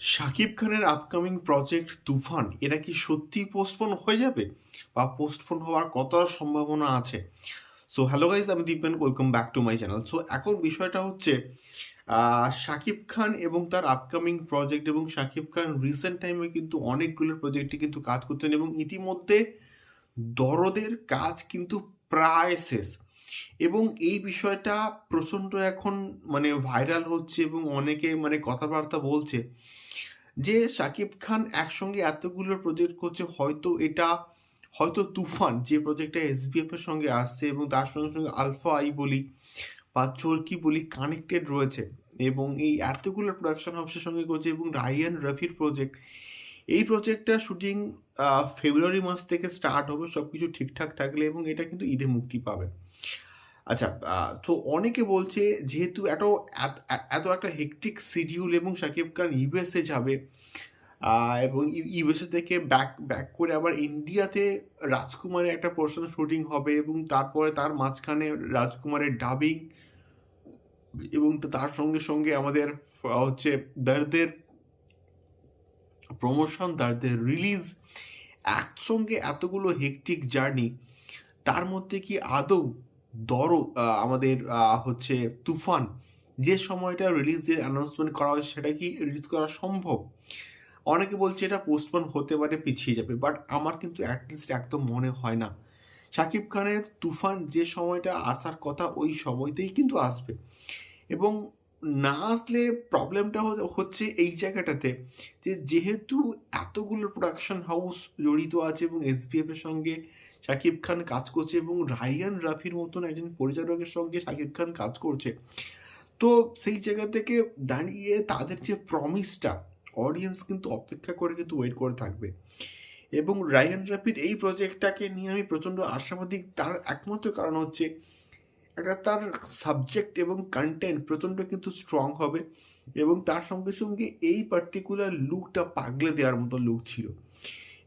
শাকিব খানের upcoming project তুফান, এটা কি সত্যি পোস্টপোন হয়ে যাবে? বা পোস্টপোন হওয়ার কতটা সম্ভাবনা আছে? সো হ্যালো গাইজ আমি Dipen welcome back to my channel so এখন বিষয়টা হচ্ছে শাকিব খান এবং তার আপকামিং প্রজেক্ট এবং শাকিব খান রিসেন্ট টাইমে কিন্তু অনেকগুলো প্রজেক্টে কিন্তু কাজ করছেন এবং ইতিমধ্যে দরদের কাজ কিন্তু প্রায় শেষ। এবং এই বিষয়টা প্রচণ্ড এখন মানে ভাইরাল হচ্ছে এবং অনেকে মানে কথাবার্তা বলছে যে শাকিব খান একসঙ্গে এতগুলো প্রজেক্ট করছে, হয়তো এটা, হয়তো তুফান যে প্রজেক্টটা এসবিএফ এর সঙ্গে আসছে এবং তার সঙ্গে সঙ্গে আলফা আই বলি বা চরকি বলি কানেক্টেড রয়েছে এবং এই এতগুলো প্রোডাকশন হাউসের সঙ্গে করছে এবং রায়ান রফির প্রজেক্ট এই প্রজেক্টটা শুটিং ফেব্রুয়ারি মাস থেকে স্টার্ট হবে সব কিছু ঠিকঠাক থাকলে এবং এটা কিন্তু ঈদে মুক্তি পাবে। আচ্ছা তো অনেকে বলছে যেহেতু এত, এত- একটা হেকটিক শিডিউল এবং শাকিব খান ইউএসএ যাবে এবং ইউএসএ থেকে ব্যাক ব্যাক করে আবার ইন্ডিয়াতে রাজকুমারের একটা পোর্শন শুটিং হবে এবং তারপরে তার মাঝখানে রাজকুমারের ডাবিং এবং তার সঙ্গে সঙ্গে আমাদের হচ্ছে দর্দের প্রমোশন দর্দের রিলিজ একসঙ্গে এতগুলো হেকটিক জার্নি তার মধ্যে কি আদৌ দর আমাদের হচ্ছে তুফান। যে সময়টা রিলিজের অ্যানাউন্সমেন্ট করা হয়েছে, সেটা কি রিলিজ করা সম্ভব? অনেকে বলছে এটা পোস্টপোন হতে পারে, পিছিয়ে যাবে বাট আমার কিন্তু অ্যাটলিস্ট একদম মনে হয় না। শাকিব খানের তুফান যে সময়টা আসার কথা, ওই সময়তেই কিন্তু আসবে। এবং না আসলে প্রবলেমটা হচ্ছে এই জায়গাটাতে যে, যেহেতু এতগুলো প্রোডাকশন হাউস জড়িত আছে এবং এসবিএফ এর সঙ্গে শাকিব খান কাজ করছে এবং রায়ান রাফির মতন একজন পরিচালকের সঙ্গে শাকিব খান কাজ করছে। তো সেই জায়গা থেকে দাঁড়িয়ে তাদের যে প্রমিসটা অডিয়েন্স কিন্তু অপেক্ষা করে কিন্তু ওয়েট করে থাকবে। এবং রায়ান রাফির এই প্রজেক্টটাকে নিয়ে আমি প্রচণ্ড আশাবাদী। তার একমাত্র কারণ হচ্ছে একটা তার সাবজেক্ট এবং কন্টেন্ট প্রচণ্ড কিন্তু স্ট্রং হবে এবং তার সঙ্গে সঙ্গে এই পার্টিকুলার লুকটা পাগলে দেওয়ার মতো লুক ছিল।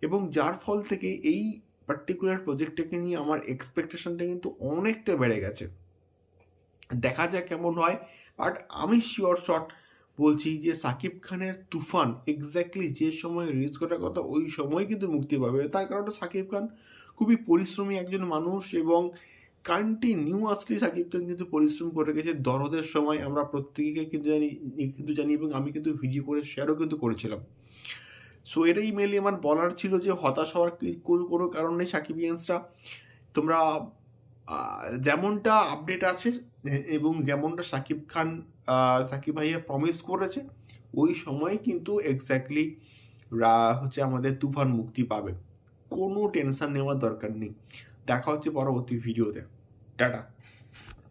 এবং যার ফল থেকে এই পার্টিকুলার প্রজেক্টটাকে নিয়ে আমার এক্সপেকটেশনটা কিন্তু অনেকটা বেড়ে গেছে। দেখা যাক কেমন হয়। বাট আমি শিওর শট বলছি যে সাকিব খানের তুফান এক্স্যাক্টলি যে সময় রিলিজ করার কথা ওই সময় কিন্তু মুক্তি পাবে। তার কারণে সাকিব খান খুবই পরিশ্রমী একজন মানুষ এবং কন্টিনিউয়াসলি সাকিব খান কিন্তু পরিশ্রম করে গেছে। দরদের সময় আমরা প্রত্যেকে কিন্তু জানি কিন্তু জানি এবং আমি কিন্তু ভিডিও করে শেয়ারও কিন্তু করেছিলাম। সো এটাই মেনলি আমার বলার ছিল যে হতাশ হওয়ার কোনো কারণ সাকিবিয়ান্সরা তোমরা যেমনটা আপডেট আছে এবং যেমনটা সাকিব খান সাকিব ভাইয়া প্রমিস করেছে, ওই সময় কিন্তু এক্স্যাক্টলি হচ্ছে আমাদের তুফান মুক্তি পাবে। কোনো টেনশন নেওয়ার দরকার নেই। দেখা হচ্ছে পরবর্তী ভিডিওতে টাটা।